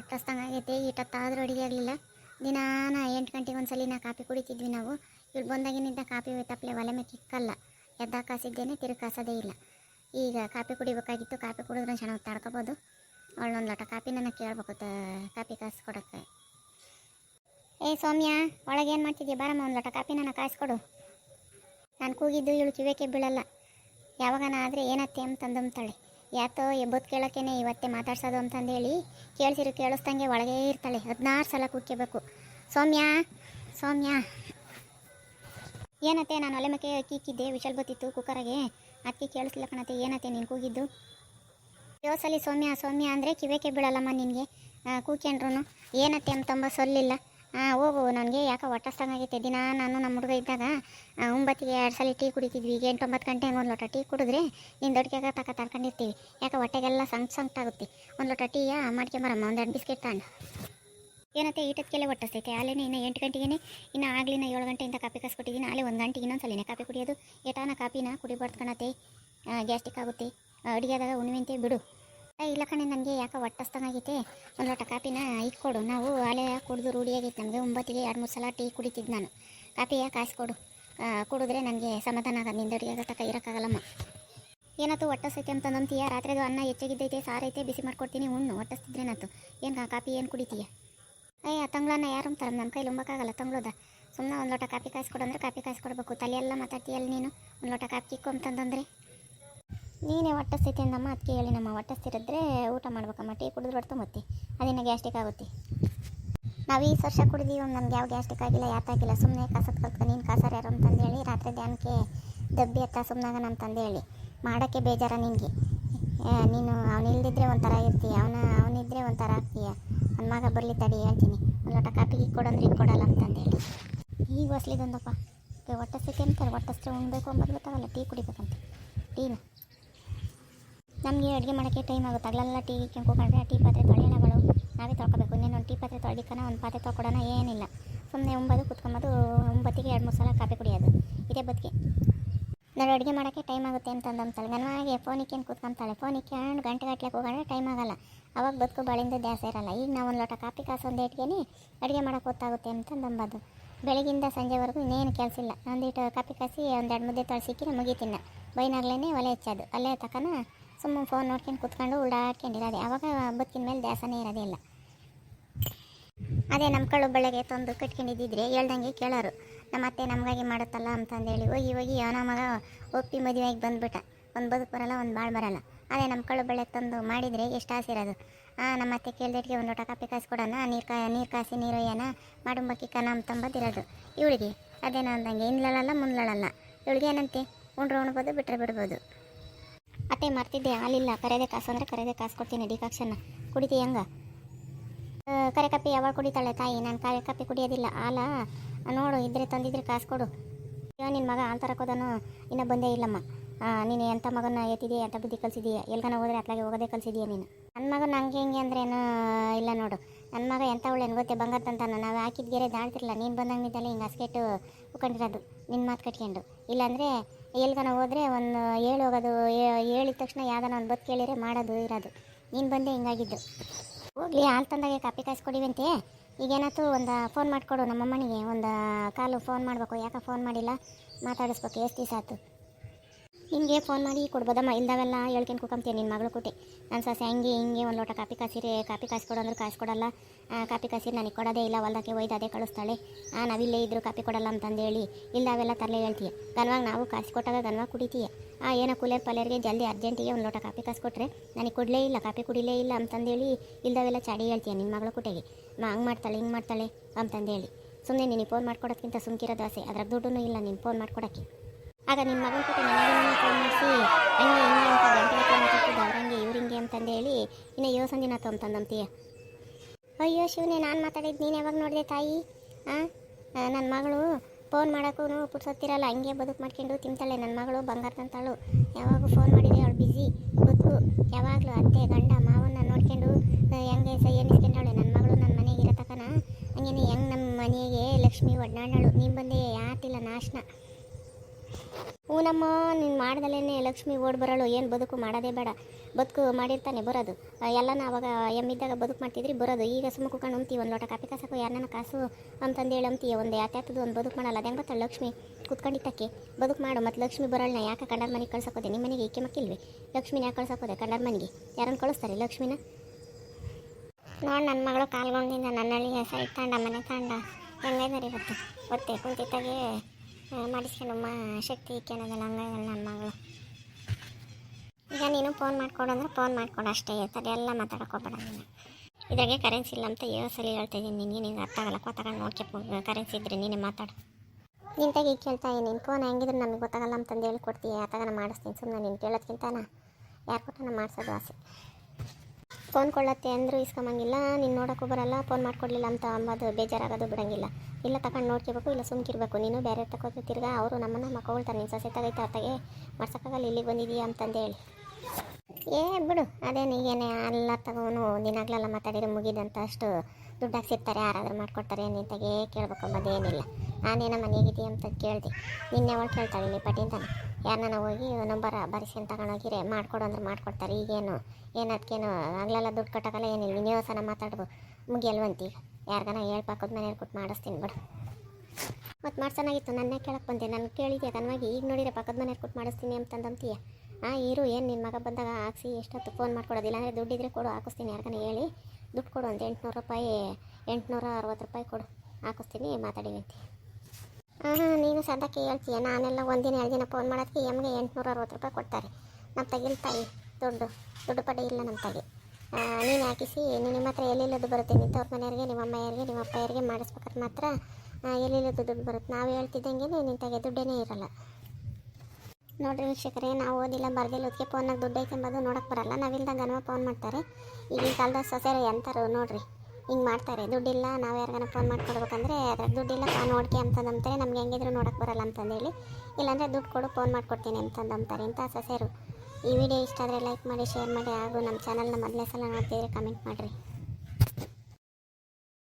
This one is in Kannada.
ಹೊಟ್ಟಸ್ತಂಗಾಗೈತೆ ಇಟ್ಟತ್ತಾದ್ರೂ ಅಡುಗೆ ಆಗಲಿಲ್ಲ. ದಿನಾನ ಎಂಟು ಗಂಟೆಗೆ ಒಂದ್ಸಲಿ ನಾ ಕಾಫಿ ಕುಡಿತಿದ್ವಿ ನಾವು. ಇಲ್ಲಿ ಬಂದಾಗಿನಿಂದ ಕಾಫಿ ಹೋಯ್ತಪ್ಪಲೆ ಒಲೆ ಮೇಲೆ ಕಿಕ್ಕಲ್ಲ. ಎದ್ದ ಕಾಸಿದ್ದೇನೆ ತಿರು ಕಾಸೋದೇ ಇಲ್ಲ. ಈಗ ಕಾಫಿ ಕುಡಿಬೇಕಾಗಿತ್ತು, ಕಾಫಿ ಕುಡಿದ್ರೆ ಚೆನ್ನಾಗಿ ತಡ್ಕೊಬೋದು. ಒಳ್ಳೊಂದು ಲೋಟ ಕಾಫಿ ನನ್ನ ಕೇಳ್ಬೇಕು ಕಾಫಿ ಕಾಸು ಕೊಡೋಕ್ಕೆ. ಏ ಸೌಮ್ಯ, ಒಳಗೆ ಏನು ಮಾಡ್ತಿದ್ಯಾ? ಬಾರಮ್ಮ, ಒಂದು ಲೋಟ ಕಾಫಿ ನನ್ನ ಕೊಡು. ನಾನು ಕೂಗಿದ್ದು ಇವಳು ಕಿವೇಕೆ ಬೀಳಲ್ಲ. ಯಾವಾಗನ ಆದರೆ ಏನತ್ತೆ ಅಂತಂದಂತಾಳೆ ಯಾತೋ ಎಬ್ಬೊತ್ತು ಕೇಳೋಕ್ಕೇನೆ ಇವತ್ತೇ ಮಾತಾಡ್ಸೋದು ಅಂತಂದೇಳಿ ಕೇಳಿಸಿರು, ಕೇಳಿಸ್ದಂಗೆ ಒಳಗೆ ಇರ್ತಾಳೆ. ಹದಿನಾರು ಸಲ ಕುಕ್ಕಬೇಕು ಸೌಮ್ಯ ಸೌಮ್ಯ. ಏನತ್ತೆ, ನಾನು ಒಲೆ ಮಕ್ಕೆ ಕೀಕಿದ್ದೆ ವಿಶಾಲ್ ಬತ್ತಿತ್ತು ಕುಕ್ಕರಾಗೆ. ಅಕ್ಕಿ ಕೇಳಿಸ್ಲಿಲ್ಲ ಕಣತ್ತೆ, ಏನತ್ತೆ ನೀನು ಕೂಗಿದ್ದು? ಯೋಸಲಿ ಸೌಮ್ಯ ಸೌಮ್ಯ ಅಂದರೆ ಕಿವೇಕೆ ಬೀಳಲ್ಲಮ್ಮ ನಿನಗೆ. ಕೂಕ್ಯಂಡ್ರು ಏನತ್ತೆ ಅಂತಂಬ, ಸೊಲ್ಲಿಲ್ಲ. ಹಾಂ, ಹೋಗು, ನನಗೆ ಯಾಕೆ ಹೊಟ್ಟಸ್ತಂಗಾಗೈತೆ ದಿನ ನಾನು ನಮ್ಮ ಹುಡುಗ ಇದ್ದಾಗ ಒಂಬತ್ತಿಗೆ ಎರಡು ಸಲ ಟೀ ಕುಡಿತಿದ್ವಿ. ಈಗ ಎಂಟು ಒಂಬತ್ತು ಗಂಟೆ ಒಂದು ಲೋಟ ಟೀ ಕುಡಿದ್ರೆ ನಿನ್ನ ದೊಡ್ಡಗೆ ತಕ ತರ್ಕೊಂಡಿರ್ತೀವಿ. ಯಾಕೆ ಹೊಟ್ಟೆಗೆಲ್ಲ ಸಂಕ್ ಆಗುತ್ತೆ. ಒಂದು ಲೋಟ ಟೀಯ ಮಾಡ್ಕೊಂಬರಮ್ಮ ಒಂದು ಎರಡು ಬಿಸ್ಕೆಟ್ ತಗೊಂಡು. ಏನತ್ತೆ ಈಟದಕ್ಕೆಲ್ಲ ಹೊಟ್ಟಸ್ತೈತೆ. ಅಲ್ಲೇನೆ ಇನ್ನು ಎಂಟು ಗಂಟೆಗೆ ಇನ್ನು ಆಗಲಿನ ಏಳು ಗಂಟೆಯಿಂದ ಕಾಫಿ ಕಸ್ಕೊಟ್ಟಿದ್ದೀನಿ ಆಲೆ ಒಂದು ಗಂಟೆಗೆ ಇನ್ನೊಂದ್ಸಲಿನೇ ಕಾಫಿ ಕುಡಿಯೋದು. ಏಟಾನ ಕಾಪಿನ ಕುಡಿಬಾರ್ದು ಕಣತ್ತೆ. ಗ್ಯಾಸ್ಟಿಕ್ ಆಗುತ್ತೆ. ಅಡುಗೆ ಆದಾಗ ಉಣ್ಮೆಂತೆ ಬಿಡು. ಇಲ್ಲ ಕಣೆ, ನನಗೆ ಯಾಕೆ ಹೊಟ್ಟಸ್ತಂಗಾಗೈತೆ ಒಂದು ಲೋಟ ಕಾಪಿನ ಇಟ್ಕೊಡು ನಾವು ಅಲೆ ಕುಡಿದು ರೂಢಿಯಾಗೈತೆ ನಮಗೆ. ಒಂಬತ್ತಿಗೆ ಎರಡು ಮೂರು ಸಲ ಟೀ ಕುಡಿತಿದ್ದು ನಾನು. ಕಾಪಿಯ ಕಾಯಿಸ್ಕೊಡು ಕುಡಿದ್ರೆ ನನಗೆ ಸಮಾಧಾನ ಆಗ ನಿಂದ ತಕ್ಕ ಇರೋಕ್ಕಾಗಲ್ಲಮ್ಮ. ಏನಾಯ್ತು ಹೊಟ್ಟಸೈತೆ ಅಂತ ನಂತೀಯ ರಾತ್ರಿದು ಅನ್ನ ಹೆಚ್ಚಾಗಿದ್ದೈತೆ, ಸಾರೈತೆ, ಬಿಸಿ ಮಾಡ್ಕೊಡ್ತೀನಿ. ಉಣ್ಣು ಹೊಟ್ಟಸ್ತಿದ್ರೇನಾಯ್ತು ಏನು ಕಾಪಿ ಏನು ಕುಡಿತೀಯ? ಅಯ್ಯ ತಂಗ್ಳನ್ನ ಯಾರು ಅಂತಾರೆ ನನ್ನ ಕೈಲಿ ಉಂಬಕ್ಕಾಗಲ್ಲ ತಂಗ್ಳದ. ಸುಮ್ಮನೆ ಒಂದು ಲೋಟ ಕಾಪಿ ಕಾಯಿಸ್ಕೊಡು ಅಂದ್ರೆ ಕಾಪಿ ಕಾಯಿಸ್ಕೊಡ್ಬೇಕು ತಲೆಯೆಲ್ಲ ಮಾತಾಡ್ತೀಯಲ್ಲ ನೀನು? ಒಂದು ಲೋಟ ಕಾಪಿ ಕಿಕ್ಕು ಅಂತಂದಂದ್ರೆ? ನೀನೇ ಹೊಟ್ಟಸ್ತೈತೆ ಅಂದಮ್ಮ ಅದಕ್ಕೆ ಹೇಳಿ ನಮ್ಮ ಹೊಟ್ಟಸ್ತಿರಿದ್ರೆ ಊಟ ಮಾಡ್ಬೇಕಮ್ಮ, ಟೀ ಕುಡಿದ್ರೆ ಹೊಡ್ತು ಮತ್ತೆ ಅದೇನು ಗ್ಯಾಸ್ಟಿಕ್ ಆಗುತ್ತೆ. ನಾವು ಈ ವರ್ಷ ಕುಡಿದೀವಿ ನಮ್ಗೆ ಯಾವ ಗ್ಯಾಸ್ಟಿಕ್ ಆಗಿಲ್ಲ ಯಾತಾಗಿಲ್ಲ ಸುಮ್ಮನೆ ಕಾಸದ ಕಲ್ತ್ಕ, ನೀನು ಕಾಸಾರ ಯಾರು ಅಂತಂದೇಳಿ ರಾತ್ರಿ ಧ್ಯಾನಕ್ಕೆ ದಬ್ಬಿ ಹತ್ತ ನಾನು ತಂದೆ ಹೇಳಿ. ಮಾಡೋಕ್ಕೆ ಬೇಜಾರ ನಿನಗೆ. ನೀನು ಅವನಿಲ್ದಿದ್ರೆ ಒಂಥರ ಇರ್ತೀಯ, ಅವನ ಅವನಿದ್ರೆ ಒಂಥರ ಆಗ್ತೀಯ. ನನ್ನ ಮಗ ಬರಲಿ ತಡಿ, ಹೇಳ್ತೀನಿ. ಒಂದು ಲೋಟ ಕಾಪಿಗೆ ಕೊಡಂದ್ರೆ ಕೊಡಲ್ಲ ಅಂತಂದೇಳಿ ಈಗ ಹೊಸ್ಲಿದೊಂದಪ್ಪ ಹೊಟ್ಟೆ ಸ್ಥಿತಿ ಅಂತಾರೆ ಹೊಟ್ಟೆ ಉಣ್ಬೇಕು ಅಂಬದು ಗೊತ್ತಾಗಲ್ಲ ಟೀ ಕುಡಿಬೇಕಂತ. ಟೀನ? ನಮಗೆ ಅಡುಗೆ ಮಾಡೋಕ್ಕೆ ಟೈಮ್ ಆಗುತ್ತೆ. ಅಗಲೆಲ್ಲ ಟೀ ಕೆಂಕೊಂಡ್ರೆ ಟೀ ಪಾತ್ರೆ ತೊಳೆಯೋಣಗಳು. ನಾವೇ ತೊಳ್ಕೊಬೇಕು. ಇನ್ನೇನು ಒಂದು ಟೀ ಪಾತ್ರೆ ತೊಳಿಕನ ಒಂದು ಪಾತ್ರೆ ತೊಳ್ಕೊಡೋಣ ಏನಿಲ್ಲ. ಸುಮ್ಮನೆ ಒಂಬತ್ತು ಕುತ್ಕೊಂಬೋದು ಒಂಬತ್ತಿಗೆ ಎರಡು ಮೂರು ಸಲ ಕಾಫಿ ಕುಡಿಯೋದು. ಇದೇ ಬದುಕಿ. ನಾನು ಅಡುಗೆ ಮಾಡೋಕ್ಕೆ ಟೈಮ್ ಆಗುತ್ತೆ ಅಂತಂದಂತಾಳೆ ನನ್ನ ಹಾಗೆ ಫೋನಿಗೆ ಏನು ಕೂತ್ಕೊಂತಾಳೆ? ಹಣ್ಣು ಗಂಟೆ ಗಟ್ಟಲೆ ಹೋಗೋಣ ಟೈಮ್ ಆಗಲ್ಲ. ಅವಾಗ ಬದುಕು ಬಾಳಿಂದ ದ್ಯಾಸ ಇರಲ್ಲ. ಈಗ ನಾವು ಒಂದು ಲೋಟ ಕಾಫಿ ಕಾಸು ಒಂದು ಇಟ್ಗೇನೆ, ಅಡುಗೆ ಮಾಡೋಕೆ ಗೊತ್ತಾಗುತ್ತೆ ಅಂತಂದಂಬದು ಬೆಳಗಿಂದ ಸಂಜೆವರೆಗೂ ಇನ್ನೇನು ಕೆಲಸ ಇಲ್ಲ. ಒಂದಿಟ್ಟು ಕಾಫಿ ಕಾಸಿ ಒಂದೆರಡು ಮುದ್ದೆ ತೊಳ್ಸಿಕ್ಕಿ ಮುಗಿತಿನ್ನ ಬೈನಾಗ್ಲೇ ಒಲೆ ಹೆಚ್ಚೋದು. ಅಲ್ಲೇ ತಕನ ಸುಮ್ಮನೆ ಫೋನ್ ನೋಡ್ಕೊಂಡು ಕೂತ್ಕೊಂಡು ಉಳ್ಳಾಡ್ಕೊಂಡಿರೋದೆ. ಅವಾಗ ಬದುಕಿನ ಮೇಲೆ ದ್ಯಾಸನೇ ಇರೋದೇ ಇಲ್ಲ. ಅದೇ ನಮ್ಮ ಕಳು ಬೆಳಗ್ಗೆ ತಂದು ಕಟ್ಕೊಂಡಿದ್ದಿದ್ರೆ ಹೇಳ್ದಂಗೆ ಕೇಳೋರು. ನಮ್ಮ ಅತ್ತೆ ನಮಗಾಗಿ ಮಾಡುತ್ತಲ್ಲ ಅಂತಂದೇಳಿ ಹೋಗಿ ಹೋಗಿ ಅವನ ಮಗ ಒಪ್ಪಿ ಮದುವೆಯಾಗಿ ಬಂದ್ಬಿಟ್ಟ. ಒಂದು ಬದುಕು ಬರಲ್ಲ ಒಂದು ಭಾಳ ಬರಲ್ಲ. ಅದೇ ನಮ್ಮ ಕಳು ಬೆಳೆ ತಂದು ಮಾಡಿದರೆ ಎಷ್ಟು ಆಸೆ ಇರೋದು. ಹಾಂ ನಮ್ಮ ಅತ್ತೆ ಕೇಳ್ದಿಟ್ಗೆ ಒಂದು ಲೋಟ ಕಾಪಿ ಕೊಡೋಣ ನೀರು ಕಾ, ನೀರು ಕಾಸಿ, ನೀರು ಏನ ಮಾಡುಂಬಕ್ಕಿ ಕನ ಅಂತಂಬದಿರೋದು ಇವಳಿಗೆ ಅದೇನೋ ಅಂದಂಗೆ ಇನ್ಲಲ್ಲ ಮುಂದ್ಲಳಲ್ಲ ಇವಳಿಗೆ ಏನಂತೆ? ಉಂಡ್ರೆ ಉಣ್ಬೋದು ಬಿಟ್ಟರೆ ಬಿಡ್ಬೋದು. ಅತ್ತೆ ಮರ್ತಿದ್ದೆ, ಹಾಲಿಲ್ಲ. ಕರೆದೆ ಕಾಸು ಅಂದರೆ ಕರೆದೆ ಕಾಸು ಕೊಡ್ತೀನಿ ಡಿಕಾಕ್ಷನ್ನ ಕುಡಿತಿ ಹೆಂಗ? ಕರೆ ಕಾಪಿ ಯಾವಾಗ ಕುಡಿತಾಳೆ ತಾಯಿ? ನಾನು ಕರೆ ಕಾಪಿ ಕುಡಿಯೋದಿಲ್ಲ. ಹಾಲ, ನೋಡು, ಇದ್ರೆ ತಂದಿದ್ರೆ ಕಾಸು ಕೊಡು. ಅಯ್ಯೋ ನಿನ್ನ ಮಗ ಹಾಲು ತರಕೋದನು ಇನ್ನೂ ಬಂದೇ ಇಲ್ಲಮ್ಮ. ನೀನು ಎಂಥ ಮಗನ ಎತ್ತಿದೀಯ ಎಂಥ ಬುದ್ಧಿ ಕಲಿಸಿದೀಯ? ಎಲ್ಗನ ಹೋದ್ರೆ ಅತ್ಲಾಗೆ ಹೋಗೋದೇ ಕಲಿಸಿದೀಯ ನೀನು? ನನ್ನ ಮಗ ನಂಗೆ ಹೆಂಗೆ ಅಂದ್ರೇನು ಇಲ್ಲ ನೋಡು. ನನ್ನ ಮಗ ಎಂಥ ಒಳ್ಳೆ ಗೊತ್ತೇ? ಬಂಗಾರ ತಂತಾನ. ನಾವು ಹಾಕಿದ ಗೆರೆ ದಾಡ್ತಿರಲ್ಲ ನೀನು ಬಂದಂಗೆ ನಿಂತಲ್ಲ ಹಿಂಗೆ ಹಸ್ಕೆಟ್ಟು ಉಳ್ಕೊಂಡಿರೋದು ನಿನ್ನ ಮಾತು ಕಟ್ಕೊಂಡು. ಇಲ್ಲಾಂದರೆ ಎಲ್ಗನ ಹೋದ್ರೆ ಒಂದು ಏ- ಹೇಳಿದ ತಕ್ಷಣ ಯಾವ್ದಾನ ಒಂದು ಬತ್ತು ಕೇಳಿದ್ರೆ ಮಾಡೋದು ಇರೋದು. ನೀನು ಬಂದೆ ಹಿಂಗಾಗಿದ್ದು. ಹೋಗ್ಲಿ, ಹಾಲು ತಂದಾಗೆ ಕಾಪಿ ಈಗ ಈಗೇನಾಯ್ತು ಒಂದು ಫೋನ್ ಮಾಡಿಕೊಡು ನಮ್ಮಮ್ಮನಿಗೆ. ಒಂದು ಕಾಲು ಫೋನ್ ಮಾಡಬೇಕು. ಯಾಕೆ ಫೋನ್ ಮಾಡಿಲ್ಲ? ಮಾತಾಡಿಸ್ಬೇಕು. ಎಷ್ಟು ದಿವಸ ಆಯ್ತು? ನಿನಗೆ ಫೋನ್ ಮಾಡಿ, ಕೊಡ್ಬೋದಮ್ಮ, ಇಲ್ದಾವೆಲ್ಲ ಹೇಳ್ಕೊಂಡು ಕೂಕಂತೀನಿ ನಿನ್ನ ಮಗಳು ಕೊಟ್ಟೆ ನಾನು ಸೊಸೆ ಹಂಗೆ ಹಿಂಗೆ ಒಂದು ಲೋಟ ಕಾಪಿ ಕಾಸಿರಿ ಕಾಪಿ ಕೊಡು ಅಂದ್ರೆ ಕಾಸು ಕೊಡೋಲ್ಲ ಕಾಪಿ ಕಾಸಿರಿ ನನಗೆ ಕೊಡೋದೇ ಇಲ್ಲ ಹೊಲ್ದಕ್ಕೆ ಒಯ್ದು ಅದೇ ಕಳಿಸ್ತಾಳೆ. ನಾವಿಲ್ಲೇ ಇದ್ದರೂ ಕಾಪಿ ಕೊಡಲ್ಲ ಅಂತಂದೇಳಿ ಇಲ್ದಾವೆಲ್ಲ ತರಲೆ ಹೇಳ್ತೀಯ. ಗನ್ವಾಗ ನಾವು ಕಾಸು ಕೊಟ್ಟಾಗ ಗನ್ವಾಗ ಕುಡಿತೀಯ. ಆ, ಏನೋ ಕುಲೇರ್ ಪಲ್ಯರಿಗೆ ಜಲ್ದಿ ಅರ್ಜೆಂಟಿಗೆ ಒಂದು ಲೋಟ ಕಾಪಿ ಕಾಸು ಕೊಟ್ಟರೆ ನನಗೆ ಕೊಡಲೇ ಇಲ್ಲ ಕಾಪಿ ಕುಡಿಲೇ ಇಲ್ಲ ಅಂತಂದೇಳಿ ಇಲ್ದಾವೆಲ್ಲ ಚಾಡಿ ಹೇಳ್ತೀಯ ನಿನ್ನ ಮಗಳು ಕುಟೆಗೆ? ಮಾ, ಹಂಗೆ ಮಾಡ್ತಾಳೆ, ಹಿಂಗೆ ಮಾಡ್ತಾಳೆ ಅಂತಂದೇಳಿ ಸುಮ್ಮನೆ ನಿನಗೆ ಫೋನ್ ಮಾಡ್ಕೊಡೋಕ್ಕಿಂತ ಸುಮ್ಕಿರೋ ಆಸೆ. ಅದ್ರಾಗ ದುಡ್ಡು ಇಲ್ಲ ನೀನು ಫೋನ್ ಮಾಡ್ಕೊಡೋಕ್ಕೆ. ಆಗ ನಿಮ್ಮ ಮಗನ ಕೊಟ್ಟು ನನಗೆ ಫೋನ್ ಮಾಡಿಸಿ ಹಂಗೆ ಅಂತ ಗಂಟೆ ಮಾತಾಡ್ತಿದ್ದ ಅವ್ರಂಗೆ ಇವ್ರಿಂಗೆ ಅಂತಂದು ಹೇಳಿ, ಇನ್ನು ಯೋಸಂದಿನ ದಿನ ತೊಂತಂದಂತೀಯ ಅಯ್ಯೋ, ಶಿವನೇ, ನಾನು ಮಾತಾಡಿದ್ದು ನೀನು ಯಾವಾಗ ನೋಡಿದೆ ತಾಯಿ? ಹಾಂ ನನ್ನ ಮಗಳು ಫೋನ್ ಮಾಡೋಕ್ಕೂ ಪುಟ್ಸತ್ತಿರಲ್ಲ, ಹಂಗೆ ಬದುಕು ಮಾಡ್ಕೊಂಡು ತಿಂತಾಳೆ ನನ್ನ ಮಗಳು ಬಂಗಾರ ತಂತಾಳು ಯಾವಾಗ ಫೋನ್ ಮಾಡಿದೆ ಅವಳು ಬಿಸಿ ಬದುಕು. ಯಾವಾಗಲೂ ಅತ್ತೆ, ಗಂಡ, ಮಾವನ್ನ ನೋಡ್ಕೊಂಡು ಹೆಂಗೆ ಸೈ ಎನ್ನಿಸ್ಕೊಂಡವಳೆ ನನ್ನ ಮಗಳು ನನ್ನ ಮನೆಗೆ ಇರೋ ತಕನ, ಹಂಗೇನೆ ಹೆಂಗೆ ನಮ್ಮ ಮನೆಗೆ ಲಕ್ಷ್ಮಿ ಒಡ್ನಾಡಳು ನಿಮ್ಮ ಬಂದೆ ಯಾತಿಲ್ಲ ನಾಶನ. ಹೂನಮ್ಮ ನೀನು ಮಾಡ್ದಲೇ ಲಕ್ಷ್ಮಿ ಓಡ್ ಬರೋಳು, ಏನು ಬದುಕು ಮಾಡೋದೇ ಬೇಡ. ಬದುಕು ಮಾಡಿರ್ತಾನೆ, ಬರೋದು. ಎಲ್ಲನ ಅವಾಗ ಎಮ್ಮಿದ್ದಾಗ ಬದುಕು ಮಾಡ್ತಿದ್ರಿ, ಬರೋದು. ಈಗ ಸುಮ್ಮ ಕುಕೊಂಡು ಅಂತೀವಿ ಒಂದು ಲೋಟ ಕಾಪಿ ಕಾಸಕ್ಕೂ ಯಾರನ್ನ ಕಾಸು ಅಂತಂದೇಳಿ ಅಂತೀಯ ಒಂದು ಯಾತ್ಯಾತದ್ದು ಒಂದು ಬದುಕು ಮಾಡಲ್ಲ. ಅದೇ ಗೊತ್ತಲ್ಲ ಲಕ್ಷ್ಮಿ? ಕುತ್ಕೊಂಡಿದ್ದಕ್ಕೆ. ಬದುಕು ಮಾಡು, ಮತ್ತು ಲಕ್ಷ್ಮಿ ಬರೋಳನ್ನ ಯಾಕೆ ಕಂಡಾರ ಮನೆಗೆ ಕಳ್ಸೋಕೋದೆ ನಿಮ್ಮ ಮನೆಗೆ ಈಕೆ ಮಕ್ಕಿಲ್ವಿ? ಲಕ್ಷ್ಮಿನ ಯಾಕೆ ಕಳ್ಸೋಕೋದೆ ಕಂಡಾರ ಮನೆಗೆ? ಯಾರನ್ನು ಕಳಿಸ್ತಾರೆ ಲಕ್ಷ್ಮಿನ? ನೋಡಿ ನನ್ನ ಮಗಳು ಕಾಲ್ಗೊಂಡಿಂದ ನನ್ನಳ್ಳಿ ಸೈಟ್ ತಾಂಡ, ಮನೆ ತಾಂಡ. ಹೆಂಗೈದಾರೆ ಇವತ್ತು ಒತ್ತೆ ಕುಂತಿತ್ತಾಗೆ ಮಾಡಿಸ್ಕೊಂಡಮ್ಮ. ಶಕ್ತಿ ಇಕ್ಕೇನದಲ್ಲ ಹಂಗಾಗಲ್ಲ ನನ್ನ ಮಗಳು. ಈಗ ನೀನು ಫೋನ್ ಮಾಡಿಕೊಡು ಅಂದರೆ ಫೋನ್ ಮಾಡಿಕೊಡು ಅಷ್ಟೇ. ಇರ್ತಾರೆ ಎಲ್ಲ ಮಾತಾಡೋಕೋಬೇಡ ನೀನು. ಇದ್ರಾಗೆ ಕರೆನ್ಸಿ ಇಲ್ಲ ಅಂತ ಏಳು ಸಲ ಹೇಳ್ತಾಯಿದ್ದೀನಿ ನಿನಗೆ ನೀನು ಅರ್ಥ ಆಗಲ್ಲ. ತಗೊಂಡು ನೋಡ್ಕೆ. ಕರೆನ್ಸಿ ಇದ್ರೆ ನೀನೇ ಮಾತಾಡು. ನಿಂತಾಗಿ ಕೇಳ್ತಾ ನಿನ್ನ ಫೋನ್ ಹೆಂಗಿದ್ರು ನಮಗೆ ಗೊತ್ತಾಗಲ್ಲ ಅಂತಂದು ಹೇಳ್ಕೊಡ್ತೀಯ? ಕೊಡ್ತೀಯ ಆತಗನ ಮಾಡಿಸ್ತೀನಿ. ಸುಮ್ಮನೆ ನೀನು ನಾ ಯಾರು ಕೊಟ್ಟನ ಮಾಡಿಸೋದು ಆಸೆ. ಫೋನ್ ಕೊಳ್ಳತ್ತೆ ಅಂದರೂ ಇಸ್ಕೊಂಬಂಗಿಲ್ಲ. ನೀನು ನೋಡೋಕ್ಕೂ ಬರಲ್ಲ ಫೋನ್ ಮಾಡ್ಕೊಡ್ಲಿಲ್ಲ ಅಂತ ಅಂಬೋದು ಬೇಜಾರಾಗೋದು ಬಿಡಂಗಿಲ್ಲ. ಇಲ್ಲ ತಗೊಂಡು ನೋಡ್ಕೋಬೇಕು ಇಲ್ಲ ಸುಮ್ಕಿರ್ಬೇಕು. ನೀನು ಬೇರೆ ತಗೋದು ತಿರ್ಗಾ ಅವರು ನಮ್ಮನ್ನು ಮಕ್ಕೊಳ್ತಾರೆ. ನೀನು ಸೊಸೆ ತಗೈತೆ ಅತ್ತಾಗೆ ಮಾಡ್ಸೋಕ್ಕಾಗಲ್ಲ ಇಲ್ಲಿಗೆ ಬಂದಿದೀಯಾ ಅಂತಂದೇಳಿ ಏ ಬಿಡು, ಅದೇನು ಈಗೇನೆ ಎಲ್ಲ ತಗೋನು ದಿನಾಗ್ಲೆಲ್ಲ ಮಾತಾಡಿದ್ರೆ ಮುಗಿದಂತ ಅಷ್ಟು ದುಡ್ಡಾಗಿ ಸಿಗ್ತಾರೆ, ಯಾರಾದರೂ ಮಾಡ್ಕೊಡ್ತಾರೆ ನಿಂತಾಗೆ ಕೇಳ್ಬೇಕು ಅಂಬೋದೇನಿಲ್ಲ ನಾನೇನ ಮನೆಗಿದ್ದೀಯ ಅಂತ ಕೇಳಿದೆ. ನಿನ್ನೆ ಅವಳು ಕೇಳ್ತಾಳೆ, ಇಲ್ಲಿ ಪಟ್ಟಿಂತಾನೆ ಯಾರನ್ನ ಹೋಗಿ ನಂಬರ ಬರೆಸ್ಕೊಂಡು ತಗೊಂಡೋಗಿರೆ ಮಾಡ್ಕೊಡು ಅಂದ್ರೆ ಮಾಡ್ಕೊಡ್ತಾರೆ. ಈಗೇನು, ಏನು ಅದಕ್ಕೇನು ಆಗ್ಲೆಲ್ಲ ದುಡ್ಡು ಕಟ್ಟೋಕ್ಕಲ್ಲ ಏನಿಲ್ಲ ಸಲ ಮಾತಾಡ್ಬೋ. ಮುಗಿಯಲ್ವಂತ ಈಗ. ಯಾರಿಗಾನ ಹೇಳಿ ಪಕ್ಕದ ಮನೆಯವ್ರು ಕೊಟ್ಟು ಮಾಡಿಸ್ತೀನಿ ಬಿಡು. ಮತ್ತು ಮಾಡ್ಸೋನಾಗಿತ್ತು ನನ್ನೇ ಕೇಳಕ್ಕೆ ಬಂದೆ. ನಾನು ಕೇಳಿದ್ಯಾ ಕನ್ವಾಗಿ ಈಗ ನೋಡಿದ್ರೆ ಪಕ್ಕದ ಮನೇಲಿ ಕೊಟ್ಟು ಮಾಡಿಸ್ತೀನಿ ಅಂತಂದಂತೀಯ. ಹಾಂ ಇರು, ಏನು ನಿನ್ನ ಮಗ ಬಂದಾಗ ಹಾಕ್ಸಿ, ಎಷ್ಟೊತ್ತು ಫೋನ್ ಮಾಡ್ಕೊಡೋದಿಲ್ಲ ಅಂದರೆ ದುಡ್ಡಿದ್ರೆ ಕೊಡು, ಹಾಕಿಸ್ತೀನಿ. ಯಾರಿಗಾನ ಹೇಳಿ. ದುಡ್ಡು ಕೊಡು ಅಂತ ಎಂಟುನೂರು ರೂಪಾಯಿ, ಎಂಟುನೂರ ಅರವತ್ತು ರೂಪಾಯಿ ಕೊಡು. ಹಾಕಿಸ್ತೀನಿ ಮಾತಾಡಿವಂತೆ ಹಾಂ ನೀನು ಸದ್ಯಕ್ಕೆ ಹೇಳ್ತೀಯ. ನಾನೆಲ್ಲ ಒಂದಿನ ಎರಡು ದಿನ ಫೋನ್ ಮಾಡೋದಕ್ಕೆ ಎಮ್ಗೆ ಎಂಟುನೂರ ಅರವತ್ತು ರೂಪಾಯಿ ಕೊಡ್ತಾರೆ. ನಮ್ಮ ತಗಿಲ್ ತಾಯಿ ದುಡ್ಡು ದುಡ್ಡು ಪಡೆ ಇಲ್ಲ ನಮ್ಮ ತಗೆ ನೀನು ಹಾಕಿಸಿ ನಿಮ್ಮ ಹತ್ರ ಎಲ್ಲಿಲ್ಲದು ಬರುತ್ತೆ? ನಿಂತವ್ರ ಮನೆಯವ್ರಿಗೆ ನಿಮ್ಮ ಅಮ್ಮಯ್ಯರಿಗೆ ನಿಮ್ಮ ಅಪ್ಪಯ್ಯರಿಗೆ ಮಾಡಿಸ್ಬೇಕಾದ್ರೆ ಮಾತ್ರ ಆ, ಎಲ್ಲಿಲ್ಲದು ದುಡ್ಡು ಬರುತ್ತೆ? ನಾವು ಹೇಳ್ತಿದ್ದಂಗೆ ನಿಂತಾಗೆ ದುಡ್ಡೇ ಇರಲ್ಲ. ನೋಡಿರಿ ವೀಕ್ಷಕರೇ ನಾವು ಓದಿಲ್ಲ ಬರ್ದಿಲ್ಲ ಅದಕ್ಕೆ ಫೋನಾಗ ದುಡ್ಡು ಐತೆ ಎಂಬುದು ನೋಡಕ್ಕೆ ಬರಲ್ಲ. ನಾವಿಲ್ದಾಗ ಅನ್ವ ಫೋನ್ ಮಾಡ್ತಾರೆ. ಈಗಿನ ಕಾಲದ ಸೊಸೆರು ಅಂತಾರೆ ನೋಡ್ರಿ. ಹಿಂಗೆ ಮಾಡ್ತಾರೆ. ದುಡ್ಡಿಲ್ಲ, ನಾವು ಯಾರಿಗಾನ ಫೋನ್ ಮಾಡ್ಕೊಡ್ಬೇಕಂದ್ರೆ ಅದ್ರ ದುಡ್ಡಿಲ್ಲ ಫೋನ್ ನೋಡ್ಕೆ ಅಂತಂದಂತಾರೆ ನಮ್ಗೆ ಹೆಂಗಿದ್ರು ನೋಡಕ್ಕೆ ಬರಲ್ಲ ಅಂತಂದೇಳಿ. ಇಲ್ಲಾಂದರೆ ದುಡ್ಡು ಕೊಡು ಫೋನ್ ಮಾಡ್ಕೊಡ್ತೀನಿ ಅಂತಂದಂತಾರೆ ಇಂಥ ಸೊಸೆರು. ಈ ವಿಡಿಯೋ ಇಷ್ಟ ಆದರೆ ಲೈಕ್ ಮಾಡಿ ಶೇರ್ ಮಾಡಿ ಹಾಗೂ ನಮ್ಮ ಚಾನಲ್ನ ಮೊದಲನೇ ಸಲ ನೋಡ್ತಿದ್ರೆ ಕಮೆಂಟ್ ಮಾಡಿರಿ.